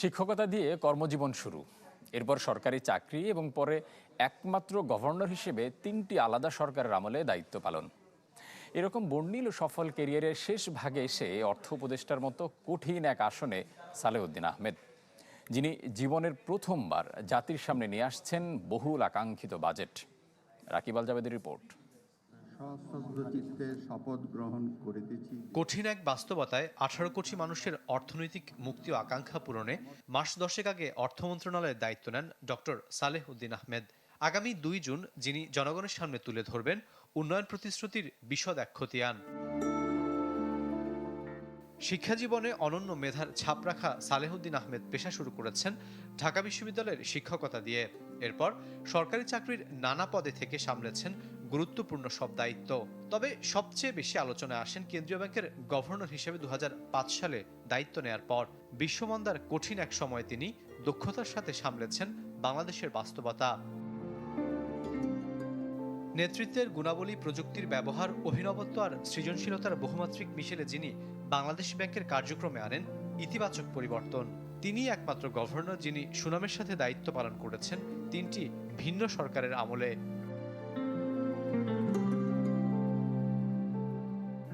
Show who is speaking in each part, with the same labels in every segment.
Speaker 1: শিক্ষকতা দিয়ে কর্মজীবন শুরু। এরপর সরকারি চাকরি এবং পরে একমাত্র গভর্নর হিসেবে তিনটি আলাদা সরকারের আমলে দায়িত্ব পালন। এরকম বর্ণিল সফল কেরিয়ারের শেষ ভাগে এসে অর্থ উপদেষ্টার মতো কঠিন এক আসনে সালেউদ্দিন আহমেদ, যিনি জীবনের প্রথমবার জাতির সামনে নিয়ে আসছেন বহুল আকাঙ্ক্ষিত বাজেট। রাকিব আল জাবেদের রিপোর্ট।
Speaker 2: কঠিন এক বাস্তবতায় আঠারো কোটি মানুষের অর্থনৈতিক মুক্তি ও আকাঙ্ক্ষা পূরণে মাস দশেক আগে অর্থ মন্ত্রণালয়ের দায়িত্ব নেন ডক্টর সালেহ উদ্দিন আহমেদ। আগামী দুই জুন যিনি জনগণের সামনে তুলে ধরবেন, উন্নয়ন প্রতিশ্রুতির বিশদ এক খতিয়ান। শিক্ষা জীবনে অনন্য মেধার ছাপ রাখা সালেহুদ্দিন আহমেদ পেশা শুরু করেছেন ঢাকা বিশ্ববিদ্যালয়ের শিক্ষকতা দিয়ে। এরপর সরকারি চাকরির নানা পদে থেকে সামলেছেন গুরুত্বপূর্ণ সব দায়িত্ব। তবে সবচেয়ে বেশি আলোচনায় আসেন কেন্দ্রীয় ব্যাংকের গভর্নর হিসেবে দু হাজার পাঁচ সালে দায়িত্ব নেয়ার পর। বিশ্বমন্দার কঠিন এক সময় তিনি দক্ষতার সাথে সামলেছেন বাংলাদেশের বাস্তবতা। নেতৃত্বের গুণাবলী প্রযুক্তির ব্যবহার, অভিনবত্ব আর সৃজনশীলতার বহুমাত্রিক মিশেলে যিনি বাংলাদেশ ব্যাংকের কার্যক্রমে আনেন, ইতিবাচক পরিবর্তন। তিনি একমাত্র গভর্নর যিনি সুনামের সাথে দায়িত্ব পালন করেছেন, তিনটি ভিন্ন সরকারের আমলে।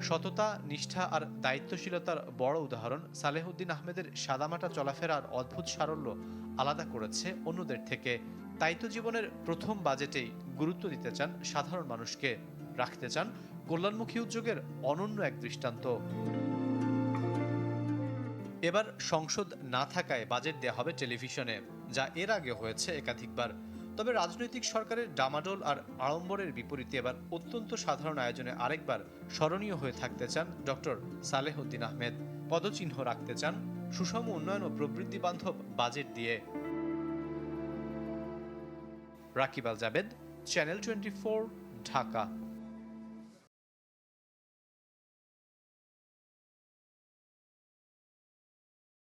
Speaker 2: সততা, নিষ্ঠা আর দায়িত্বশীলতার বড় উদাহরণ সালেহুদ্দিন আহমেদের সাদামাটা চলাফেরা আর অদ্ভুত সারল্য আলাদা করেছে অন্যদের থেকে। তাই তো জীবনের প্রথম বাজেটেই গুরুত্ব দিতে চান সাধারণ মানুষকে। রাখতে চান কল্যাণমুখী উদ্যোগের অনন্য এক দৃষ্টান্ত। এবার সংসদ না থাকায় বাজেট দেওয়া হবে টেলিভিশনে, যা এর আগে হয়েছে একাধিকবার। তবে রাজনৈতিক সরকারের ডামাডোল আর আড়ম্বরের বিপরীতে এবার অত্যন্ত সাধারণ আয়োজনে আরেকবার স্মরণীয় হয়ে থাকতে চান ডক্টর সালেহ উদ্দিন আহমেদ। পদচিহ্ন রাখতে চান সুষম উন্নয়ন ও প্রবৃদ্ধি বান্ধব বাজেট দিয়ে। Rakib Al Jabed channel twenty Dhaka